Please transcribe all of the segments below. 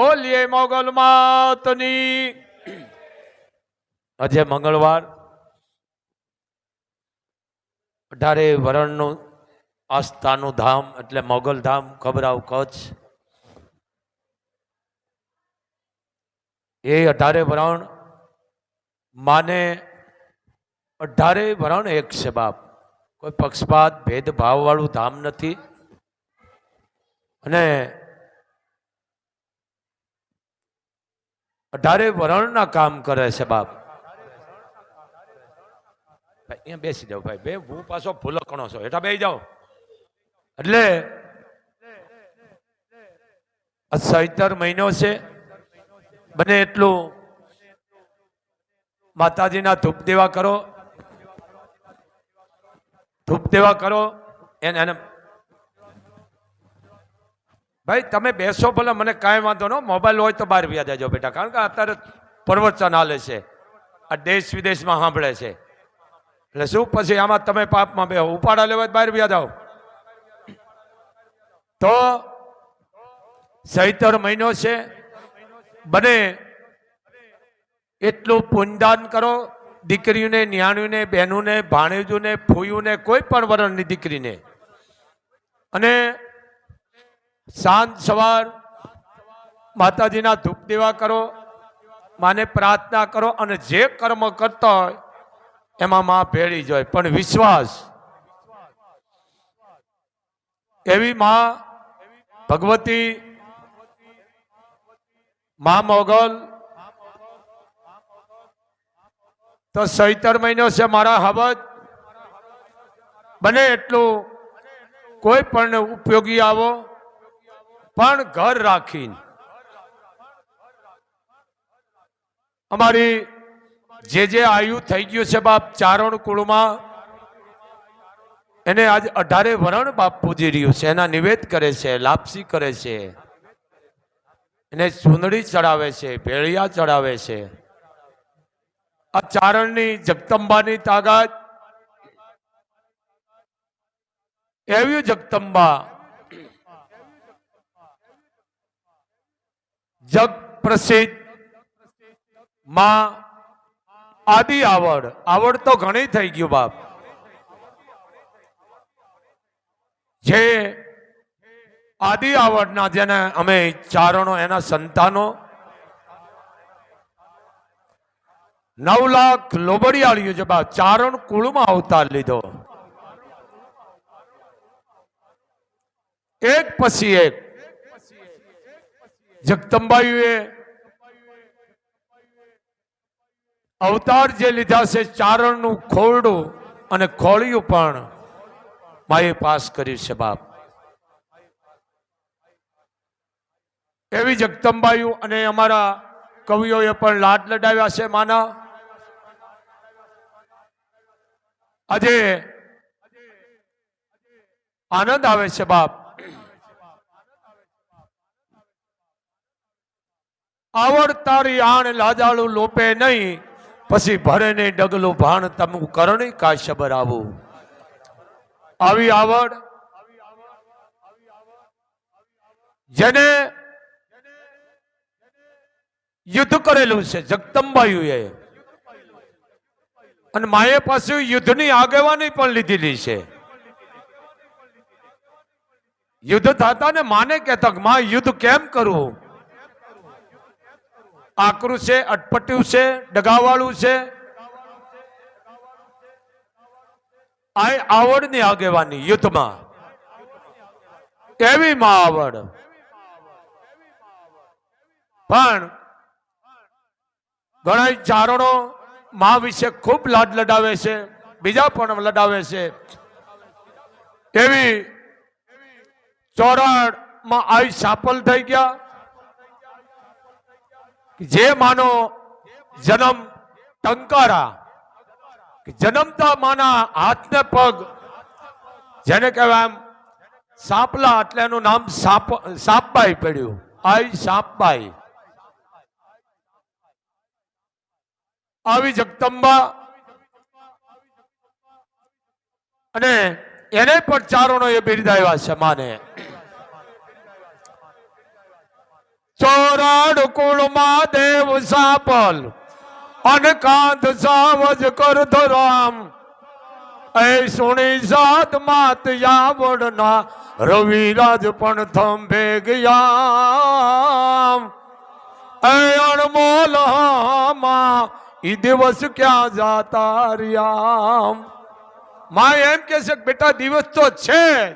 બોલીએ મોગલ માતની. આજે મંગળવાર, અઢારે વરણનું આસ્થાનું ધામ, એટલે મોગલ ધામ, ખબરાવ કચ્છ. એ અઢારે વરણ માને, અઢારે વરણ એક છે બાપ. કોઈ પક્ષપાત, ભેદભાવવાળું ધામ નથી. અને અઢારે વરણના કામ કરે છે બાપ. અહીંયા બેસી જાવ ભાઈ, બે હું પાછો ભૂલકણો છો. હેઠા બે જાઓ. એટલે આ સૈતર મહિનો છે. બને એટલું માતાજીના ધૂપ દેવા કરો. ધૂપ દેવા કરો. એને એને ભાઈ, તમે બેસો ભલે, મને કાંઈ વાંધો ન મોબાઈલ હોય તો બહાર વ્યા જાજો બેટા. કારણ કે અત્યારે પ્રવચન હાલે છે. આ દેશ વિદેશમાં સાંભળે છે. એટલે શું? પછી આમાં તમે પાપમાં બે ઉપાડા લેવા બહાર વ્યા જાઓ. તો સૈતર મહિનો છે. બને એટલું પુણ્યદાન કરો. દીકરીઓને ન્યાણીઓને બહેનોને, ભાણેજોને ફૂયુને કોઈ પણ વરણની દીકરીને. અને સાંજ સવાર માતાજીના ધૂપ દેવા કરો, માને પ્રાર્થના કરો અને જે કર્મ કરતા હોય એમાં માં ભેળી જાય પણ વિશ્વાસ, એવી માં ભગવતી માં મોગલ, તો સૈતર મહિનો છે મારા હબત બને એટલું કોઈ પણ ઉપયોગી આવો. પણ ઘર રાખીને. અમારી જે જે આયુ થઈ ગયું છે બાપ ચારણ કુળમાં, એને આજ અઢારે વરણ બાપ પૂજી રહ્યું છે. એના નિવેદ કરે છે, લાપસી કરે છે. એને ચૂંદડી ચડાવે છે, ભેળિયા ચડાવે છે. આ ચારણની જગતંબાની તાકાત, એવી જગદંબા જગ પ્રસિદ્ધમાં આદિ આવડ. આવડ તો ઘણી થઈ ગયું બાપ. જે આદિ આવડના જેને અમે ચારણો, એના સંતાનો. નવ લાખ લોબડિયાળીઓ છે બાપ ચારણ કુળમાં અવતાર લીધો. એક પછી એક. જગદંબાયુએ અવતાર જે લીધા છે, ચારણનું ખોરડું અને ખોળિયું પણ માએ પાસ કર્યું છે બાપ. એવી જગદંબાયુ અને અમારા કવિઓએ પણ લાડ લડાવ્યા છે, માના. આજે આનંદ આવે છે બાપ. આવડ તારી આણ લાજાળું લોપે નહીં. પછી ભરે ને ડગલું ભાણ તમું કરણી કાશ્યબર આવું. આવી આવડ જેને યુદ્ધ કરેલું છે, જગદંબાયુએ. અને માએ પાસે યુદ્ધની આગેવાની પણ લીધેલી છે. યુદ્ધ થતા ને માને કહેતા માં, યુદ્ધ કેમ કરવું આકરું છે અટપટ્યું છે ડગાવાળું છે આ આવડની આગેવાની યુદ્ધમાં એવી માં આવડ પણ ઘણા ચારણો મા વિશે ખૂબ લાડ લડાવે છે, બીજા પણ લડાવે છે. એવી ચોરાડમાં આવી સાપલ થઈ ગયા. જે માનો જન્મ ટંકારા જન્મતા માના હાથને પગ, જેને કહેવાય એમ સાપલા, એટલે એનું નામ સાપ, સાપબાઈ પડ્યું. આઈ સાપબાઈ. આવી જગદંબા. અને એને પણ ચારોનો એ બિરદાવ્યા છે માને. સોરાડ કુળમાં દેવ સાપલ. અનકાંત સાવજ કર ધરામ. એ સુણી સાત માત યાવડના રવિરાજ પણ થંભે ગયા એ અણમોલમાં ઈ દિવસ ક્યાં જાતા રહ્યા? માં એમ કે છે બેટા દિવસ તો છે જ.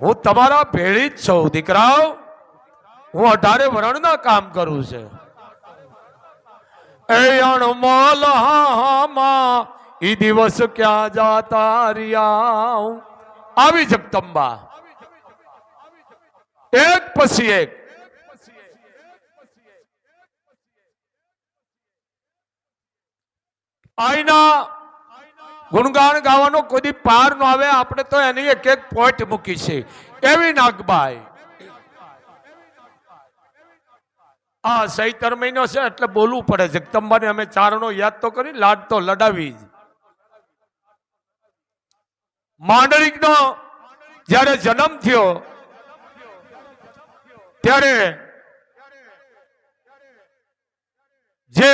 હું તમારા ભેળી જ છું, દીકરાઓ. હું અઢારે વર્ણના કામ કરું છે. એ અણમોલ હામાં ઈ દિવસ ક્યાં જાતા રિયા આવી જગદંબા એક પછી એક. આઈના ગુણગાન ગાવાનો કોઈ પાર ન આવે, આપણે તો એની એક એક પોઈન્ટ મૂકી છે. એવી નાગબાઈ. આ સૈતર મહિનો છે, એટલે બોલવું પડે છે. જગદંબાને અમે ચારણો યાદ તો કરી, લાડ તો લડાવી જ. માંડલિકનો જ્યારે જન્મ થયો, ત્યારે જે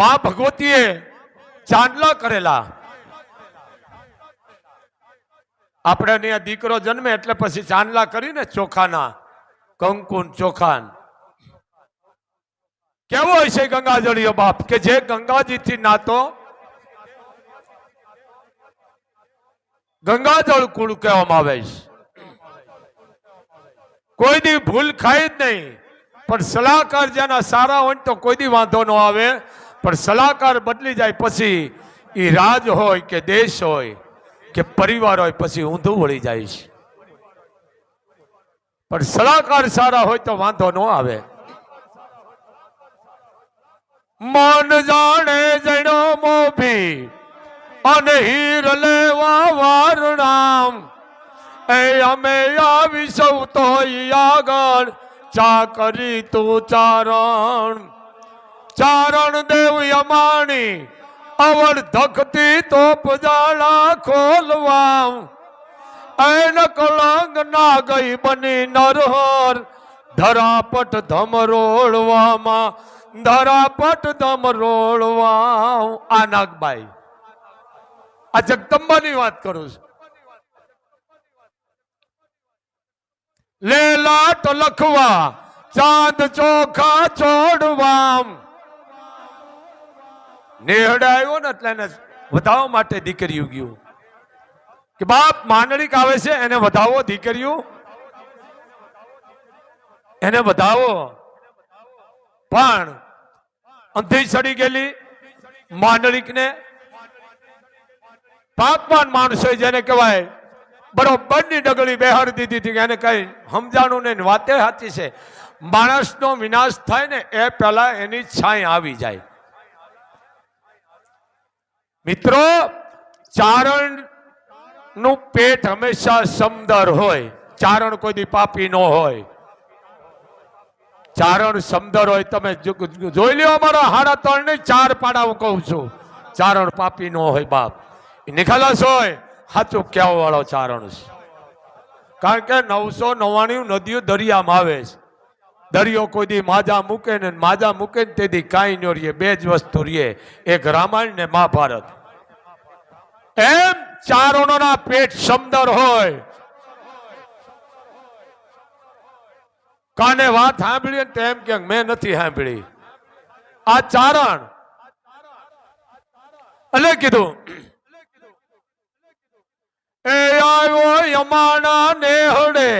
મા ભગવતીએ ચાંદલા કરેલા, આપણે અહીંયા દીકરો જન્મે એટલે પછી ચાંદલા કરીને ચોખાના કંકુન ચોખાન કેવો હોય છે ગંગાજળીયો બાપ? કે જે ગંગાજીથી નાતો ગંગાજળ કુળ કહેવામાં આવે છે. કોઈ દી ભૂલ ખાય જ નહીં. પણ સલાહકાર જેના સારા હોય તો કોઈ દી વાંધો ન આવે. પણ સલાહકાર બદલી જાય પછી એ રાજ હોય કે દેશ હોય કે પરિવાર હોય પછી ઊંધું વળી જાય છે. પણ સલાહકાર સારા હોય તો વાંધો ન આવે. મન જાણે જણો મોભી, અને હીર લેવા વારણામ એ અમે આવી સૌ તો આગળ, ચા કરી તું ચારણ. ચારણ દેવ યમાણી, અવળ ધકતી તોપ જાળા ખોલવા એન લંગ ના ગઈ બની નરહર, ધરાપટ ધમરોળવામાં ધરાપટ ધમરોળવા આ નાગબાઈ. આ જગદંબાની વાત કરું છું. લેલાટ લખવા, ચાંદ ચોખા છોડવામ નેહડાયો ને એટલે એને વધાવવા માટે દીકરીઓ ગયું. કે બાપ, માંડળીક આવે છે, એને વધાવો દીકરીઓ. એને વધાવો. પણ અંધી ચડી ગયેલી માંડળીકને પાપમાન માણસો જેને કહેવાય બરોબરની ડગલી બેહાડી દીધી હતી એને કઈ સમજાણું નહીં. વાતે સાચી છે. માણસનો વિનાશ થાય ને એ પહેલા એની છાંય આવી જાય. મિત્રો ચારણનું પેટ હંમેશા સમદર હોય. ચારણ કોઈ દી પાપી ન હોય. ચારણ સમદર હોય તમે જોઈ લ્યો અમારા હાડા ત્રણ ને ચાર પાડા હું કહું છું. ચારણ પાપી ન હોય બાપ. નિખાલસ હોય. સાચું કહેવા વાળો ચારણ છે. કારણ કે નવસો નવ્વાણું નદીઓ દરિયામાં આવે છે. દરિયો કોઈ દી માજા મૂકે ને માજા મૂકે ને તેથી કાંઈ ન રહીએ. બે જ વસ્તુ રહીએ. એક રામાયણ ને મહાભારત. એમ ચારણોના પેટ સમદર હોય. કાને વાત સાંભળી ને તેમ કે મેં નથી સાંભળી. આ ચારણ. એટલે કીધું, એ આવ્યો યમાના નેહડે,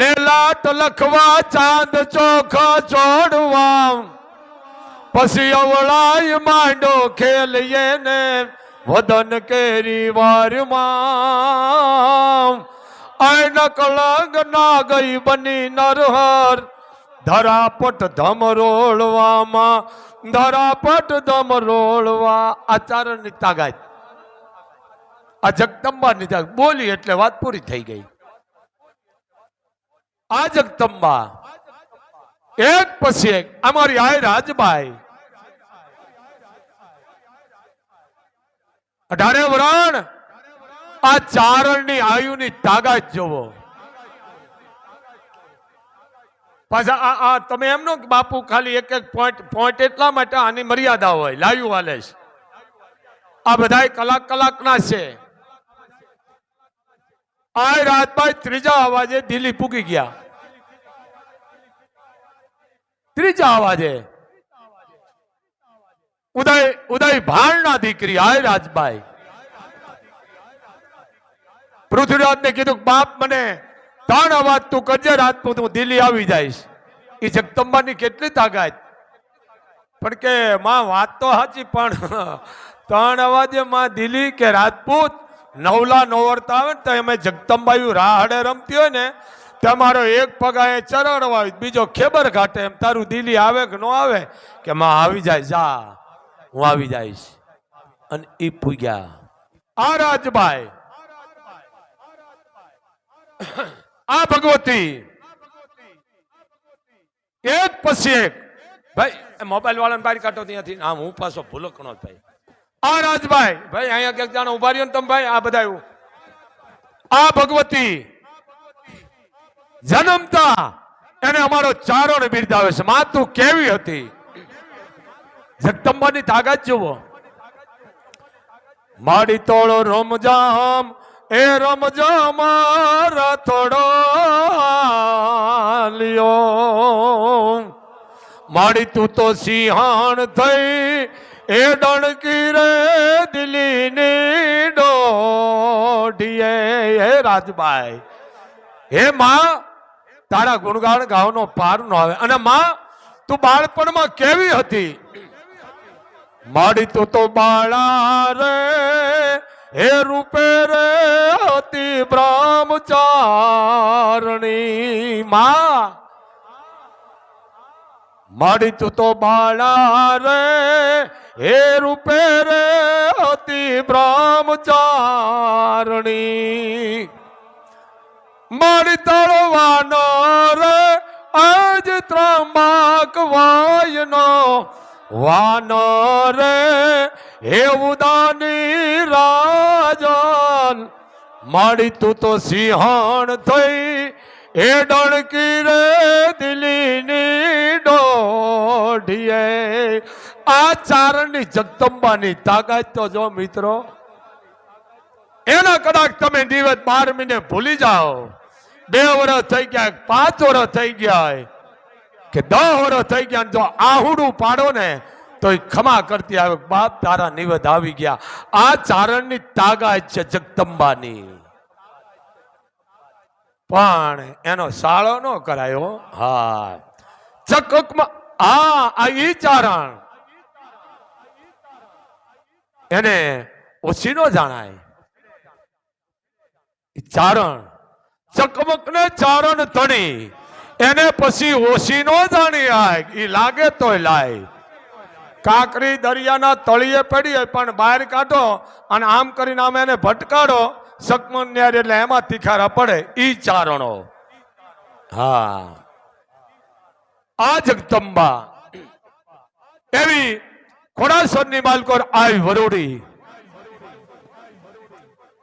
લેલાટ લખવા ચાંદ ચોખ ચોડવા. પછી અવળાય માંડો ખેલીએ ને વદન કેરી વારમાં. આયન કલંગ ના ગઈ બની નરહર. ધરાપટ ધમ રોળવામાં, ધરાપટ ધમ રોળવા. આચારણની તાગાત. આ જગદંબાની તાગાત. બોલી એટલે વાત પૂરી થઈ ગઈ. આ જગદંબા. એક પછી એક. અમારી આય રાજભાઈ અઢારે વરણ. આ ચારણની આયુની તાકાત જોવો. પાછા આ આ તમે એમ નો બાપુ ખાલી એક એક પોઈન્ટ પોઈન્ટ એટલા માટે આની મર્યાદા હોય. લાઈવ વાલે છે. આ બધા કલાક કલાકના છે. આ રાતભાઈ ત્રીજા અવાજે દિલ્હી પૂગી ગયા. ત્રીજા અવાજે. ઉદય ઉદય ભાણના દીકરી આય રાજભાઈ. પૃથ્વીરાજને કીધું, બાપ મને ત્રણ અવાજ તું કરજે રાજપૂત હું દિલ્હી આવી જઈશ. એ જગદંબાની કેટલી તાકાત. પણ કે માં વાત તો સાચી, પણ ત્રણ અવાજે માં દિલ્હી કે રાજપૂત નવલા નોવરતા આવે ને તો એમાં જગદંબાયું રાહડે રમતી હોય ને, તમારો એક પગ અહીંયા ચરણવા બીજો ખેબર ઘાટે એમ, તારું દિલ્હી આવે કે ન આવે? કે માં, આવી જાય, જા, હું આવી જઈશ. અને એ પૂગ્યા. આ રાજભાઈ આ ભગવતી. એક પછી એક. ભાઈ મોબાઈલ વાળાને બહાર કાઢો ત્યાંથી. આમ હું પાછો ભૂલકણો ભાઈ? આ રાજભાઈ. ભાઈ અહીંયા ક્યાંક જાણે ઊભા રહ્યો ને તમે ભાઈ આ બધા આ ભગવતી. જન્મતા એને અમારો ચારો ને બિરદાવે છે. માં તું કેવી હતી? જગદંબાની તાકાત જુઓ માડી તોડો રમજામ એ રમજામ થોડો લ્યો માડી તું તો સિંહાણ થઈ, એ ડણકી રે દિલ્હીની ડોઢીએ. હે રાજભાઈ, હે માં, તારા ગુણગાન ગાવાનો પાર ન આવે. અને માં, તું બાળપણમાં કેવી હતી? માડી તું તો બાળા રે હે રૂપે રે અતિ બ્રહ્મચારણી માં. માડી તું તો બાળા રે. હે રૂપે રે અતિ બ્રહ્મચારણી. મારી તળવાનો રે આજ ત્રંબાક વાયનો. વાનો રે હે ઉદાની રાજન માડી તું તો સિંહણ થઈ, એ ડણકી રે દિલ્હીની ડોઢીએ આ ચારણની જગદંબાની તાકાત તો જો મિત્રો, એના કદાચ તમે દિવસ બાર મહિને ભૂલી જાઓ, બે વર્ષ થઈ ગયા, પાંચ વર્ષ થઈ ગયા કે દસ વર્ષ થઈ ગયા, જો આહુડું પાડો ને તો એ ખમા કરતી આવે, બાપ તારા નિવેદ આવી ગયા. આ ચારણની તાગા છે જગદંબાની. પણ એનો સાળો ન કરાયો હા. ચકકમાં હા આ ઈ ચારણ. એને ઓછી નો જાણાય. ચારણ. ચકમક ને ચારણ તણી એને પછી ઓછી નો જાણી આય. એ લાગે તોય લાય. કાંકરી દરિયાના તળિયે પડી હોય પણ બહાર કાઢો અને આમ કરીને આમ એને ભટકાડો. સકમન ન્યાર એટલે એમાં તીખારા પડે. ઈ ચારણો. હા. આ જગદંબા. એવી ખોડાસરની માલકોર આવી વરોડી.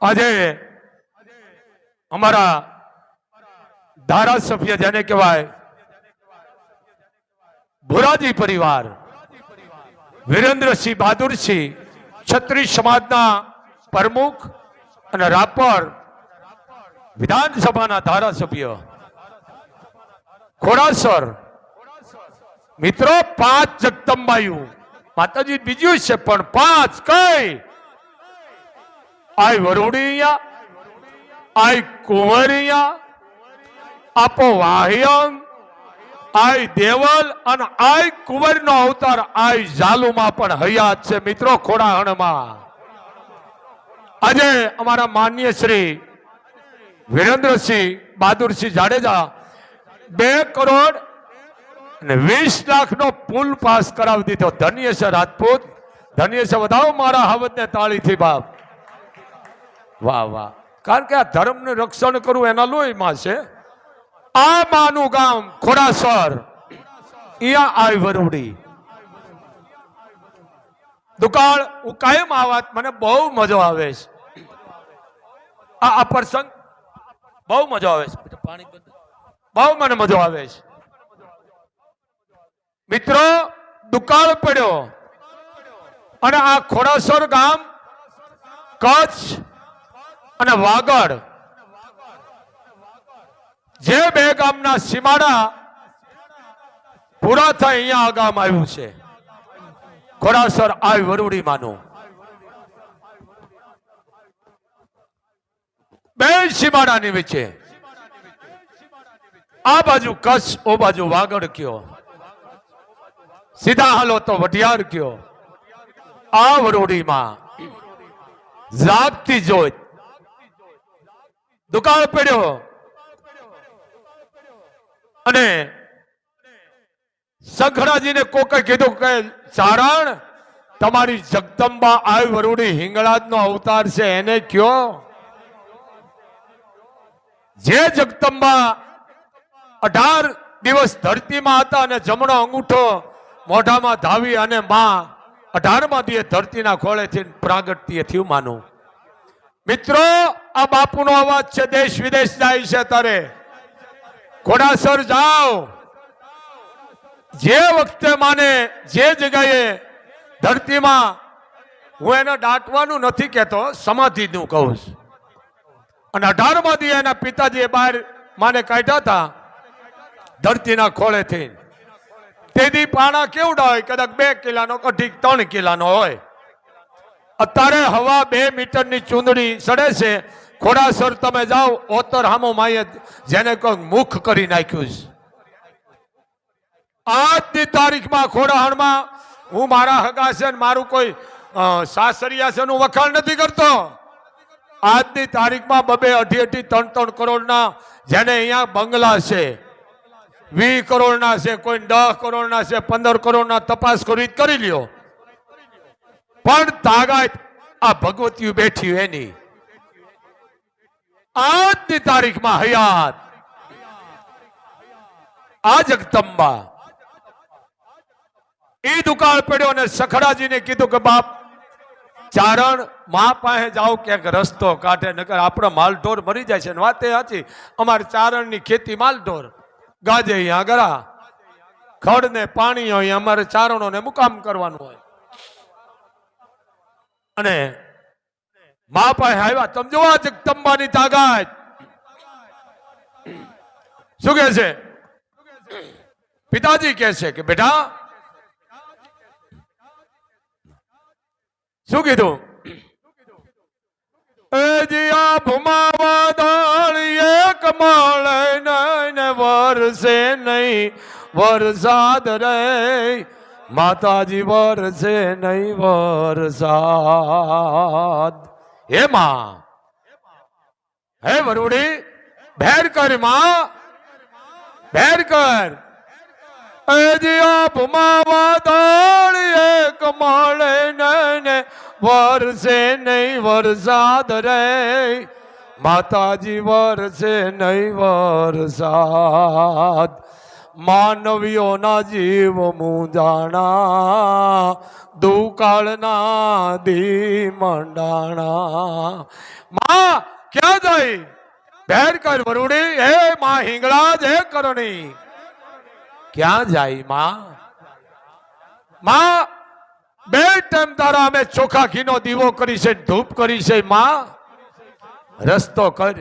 આજે અમારા ધારાસભ્ય જેને કહેવાય, ભુરાજી પરિવાર વિરેન્દ્રસિંહ બહાદુરસિંહ છત્રી સમાજના પ્રમુખ અને રાપર વિધાનસભાના ધારાસભ્ય. ખોડાસર. મિત્રો, પાંચ જગદંબાયું. માતાજી, બીજું છે, પણ પાંચ કઈ? આય વરુણિયા આય કુંવરિયા, આપો વાહ્યંગ આય દેવલ અને આય કુંવરનો અવતાર આય ઝાલુમાં પણ હયાત છે. મિત્રો, ખોડાહણમાં. આજે અમારા માન્ય શ્રી વિરેન્દ્રસિંહ બહાદુરસિંહ જાડેજા બે કરોડ અને વીસ લાખનો પુલ પાસ કરાવી દીધો. ધન્ય છે રાજપૂત. ધન્ય છે વધાવો મારા હાવજને તાળીથી બાપ. વાહ વાહ. કારણ કે આ ધર્મનું રક્ષણ કરવું એના લોહીમાં છે. આ માનું ગામ ખોડાસર અહીંયા આવી વરુડી. દુકાળ, હું કાયમ આ મને બહુ મજો આવે છે. આ આ પ્રસંગ બહુ મજો આવે છે. બહુ મને મજો આવે છે. મિત્રો, દુકાળ પડ્યો. અને આ ખોડાસર ગામ કચ્છ અને વાગડ. જે બે ગામના સીમાડા પૂરા થાય અહીંયા આ ગામ આવ્યું છે. ખોડાસર આ વરુડી માનું બે સીમાડાની વચ્ચે. આ બાજુ કચ્છ, ઓ બાજુ વાગડ કયો. સીધા હાલો તો વઢિયાર કયો. આ વરોડીમાં જાગતી જોત દુકાળ પડ્યો. અને સંખડાજીને કોકે કીધું કે, ચારણ, તમારી જગદંબા આવી વરુડી હિંગળાજ નો અવતાર છે, એને કયો? જે જગદંબા અઢાર દિવસ ધરતીમાં હતા અને જમણો અંગૂઠો મોઢામાં ધાવી અને માં અઢારમાં દિવસ ધરતીના ખોળેથી પ્રાગટ્ય થયું માનું. મિત્રો, આ બાપુનો અવાજ છે, દેશ વિદેશ જાય છે તારે. ઘોડાસર જાઓ. જે વખતે માને જે જગ્યાએ ધરતીમાં હું એને દાટવાનું નથી કહેતો, સમાધિનું કહું છું. અને અઢારમા દિવસે એના પિતાજીએ બહાર માને કાઢ્યા હતા, ધરતીના ખોળેથી. તેથી પાણા કેવડા હોય? કદાચ બે કિલાનો કઢી ત્રણ કિલાનો હોય. અત્યારે હવા બે મીટરની ચૂંદડી સડે છે. ખોડાસર તમે જાઓ, ઓતર હામો માય જેને કોઈ મુખ કરી નાખ્યું છે. આજની તારીખમાં ખોડાહણમાં હું મારા હગા છે મારું કોઈ સાસરિયા છે નું વખાણ નથી કરતો. આજની તારીખમાં બબે અઢી અઢી ત્રણ ત્રણ કરોડના જેને અહીંયા બંગલા છે, વીસ કરોડના છે કોઈ દસ કરોડના છે, પંદર કરોડના તપાસ કરવી કરી લ્યો. પણ તાગાત આ ભગવતીયું બેઠી એની. આજની તારીખમાં હયાત. આ જગદંબા એ દુકાળ પડ્યો અને સખડાજીને કીધું કે, બાપ, ચારણ મા પાસે જાઓ, ક્યાંક રસ્તો કાઢે, નકર આપણો માલઢોર મરી જાય છે. ને એ સાચી. અમારે ચારણની ખેતી માલઢોર. ગાજે અહીંયા ગરા ખડ ને પાણી હોય, અમારે ચારણોને મુકામ કરવાનું હોય. અને મા પાસે આવ્યા. તમે જોવા જગદંબાની તાકાત. શું કે છે? પિતાજી કહે છે કે, બેટા, શું કીધું? એ જીયા ભૂમાવા દાળી એક મળે નહીં નહીં, વરસાદ રે. માતાજી વરસે નહીં વરસાદ. હે માં. હે વરુડી, ભેર કરમાં. ભેર કર. અજિયા ભૂમાવા દાળી એક મળે ને વરસે નહીં વરસાદ રે. માતાજી વરસે નહીં વરસાદ. માનવીઓના જીવ મુંજાણા દુકાળના દી મંડાણા. માં, ક્યાં જાય ભેર કર વરુડી હે માં હિંગળા જ હે કરણી. ક્યાં જાય માં? માં, બે ટાઈમ તારા અમે ચોખા ઘીનો દીવો કરી છે, ધૂપ કરી છે, માં. રસ્તો કર.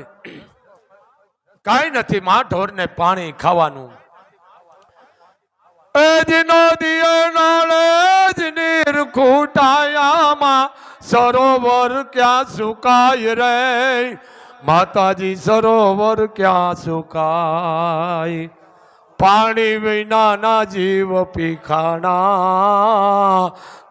કાંઈ નથી, માં, ઢોરને પાણી ખાવાનું. એજનો દિયો નાળે જ નીર સરોવર ક્યાં સુકાય રે? માતાજી, સરોવર ક્યાં સુકાય પાણી વિનાના જીવ પીખાણા,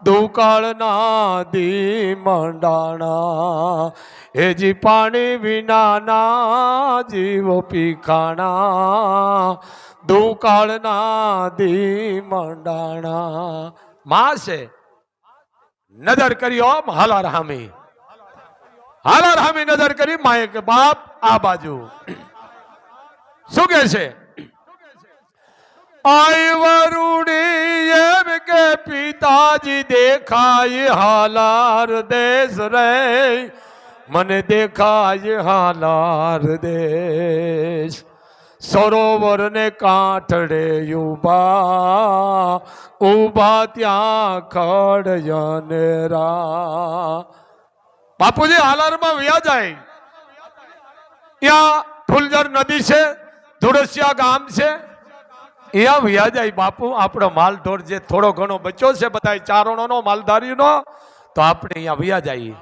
દુકાળના દી મંડાણા. એજી પાણી વિનાના જીવ પીખાણા. દુકાળના દી મંડાણા. માં છે નજર કરી ઓમ હાલા રામી હાલા રામી નજર કરી માએ કે, બાપ, આ બાજુ. શું કે છે? આઈ વરુડી, એમ કે પિતાજી દેખાય હાલાર દેશ રે. મને દેખાય હાલાર દેશ. સરોવરને કાંઠડે ઊભા ઊભા ત્યાં ખડયને રા. બાપુજી, હાલારમાં વ્યા જાય. ત્યાં ફુલજર નદી છે ધુડસિયા ગામ છે. અહીંયા વ્યા જાય બાપુ, આપણો માલ ઢોર જે થોડો ઘણો બચ્યો છે બધા ચારણોનો, માલધારીનો, તો આપણે અહીંયા વ્યા જઈએ.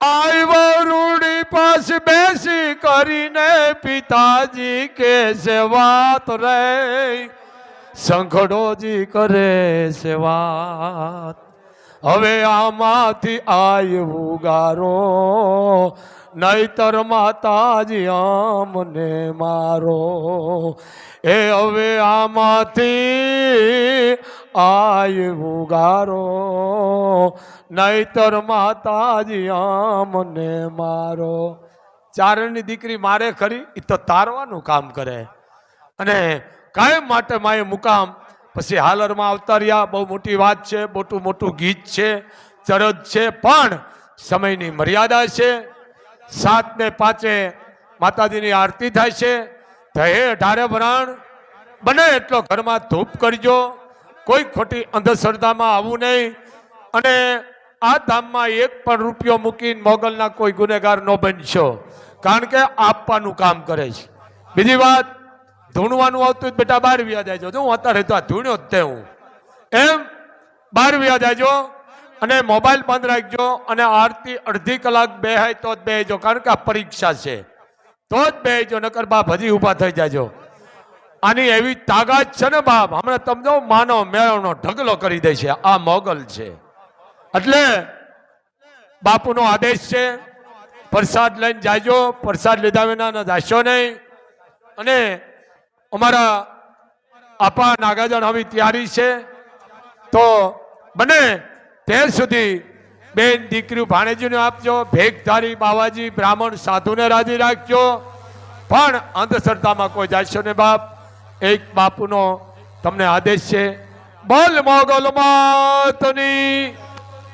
આવ્યો રૂડી પાસે બેસી કરીને પિતાજી કે છે વાત રે સંખડોજી કરે વાત. હવે આમાંથી આવ્યું ગારો, નહીતર માતાજી આમને મારો. એ હવે આમાંથી આવ્યું ગારો નહીતર માતાજી આમને મારો. ચારણની દીકરી મારે ખરી એ તો તારવાનું કામ કરે. અને કાયમ માટે માએ મુકામ. પછી હાલરમાં આવતા રહ્યા, બહુ મોટી વાત છે, મોટું મોટું ગીત છે, ચરજ છે, પણ સમયની મર્યાદા છે. સાત ને પાંચે માતાજીની આરતી થાય છે. તો હે વરાણ બને એટલો ઘરમાં ધૂપ કરજો. કોઈ ખોટી અંધશ્રદ્ધામાં આવવું નહીં. અને આ ધામમાં એક પણ રૂપિયો મૂકીને મોગલના કોઈ ગુનેગાર ન બનશો. કારણ કે આપવાનું કામ કરે છે. બીજી વાત, ધૂણવાનું આવતું બેટા બહાર વ્યા જાયજો હું અત્યારે તો આ ધૂણ્યો જ તે હું. એમ? બહાર વ્યા જાયજો અને મોબાઈલ બંધ રાખજો. અને આરતી અડધી કલાક બેહાય તો જ બેહજો. કારણ કે આ પરીક્ષા છે. તો જ બેહજો, નકર બાપ હજી ઊભા થઈ જાજો. આની એવી તાકાત છે ને બાપ? હમણાં તમને માનો મેળવનો ઢગલો કરી દે છે આ મોગલ છે. એટલે બાપુનો આદેશ છે, પ્રસાદ લઈને જાજો. પ્રસાદ લીધા વિના જાશો નહીં. અને અમારા આપા નાગાજન હવે તૈયારી છે. તો બને ત્યાં સુધી બેન દીકરી ભાણેજીને આપજો. ભેગધારી બાવાજી, બ્રાહ્મણ સાધુને રાજી રાખજો. પણ અંધશ્રદ્ધામાં કોઈ જાશો ને બાપ. એક બાપુનો તમને આદેશ છે. બોલ મોગલ માતની.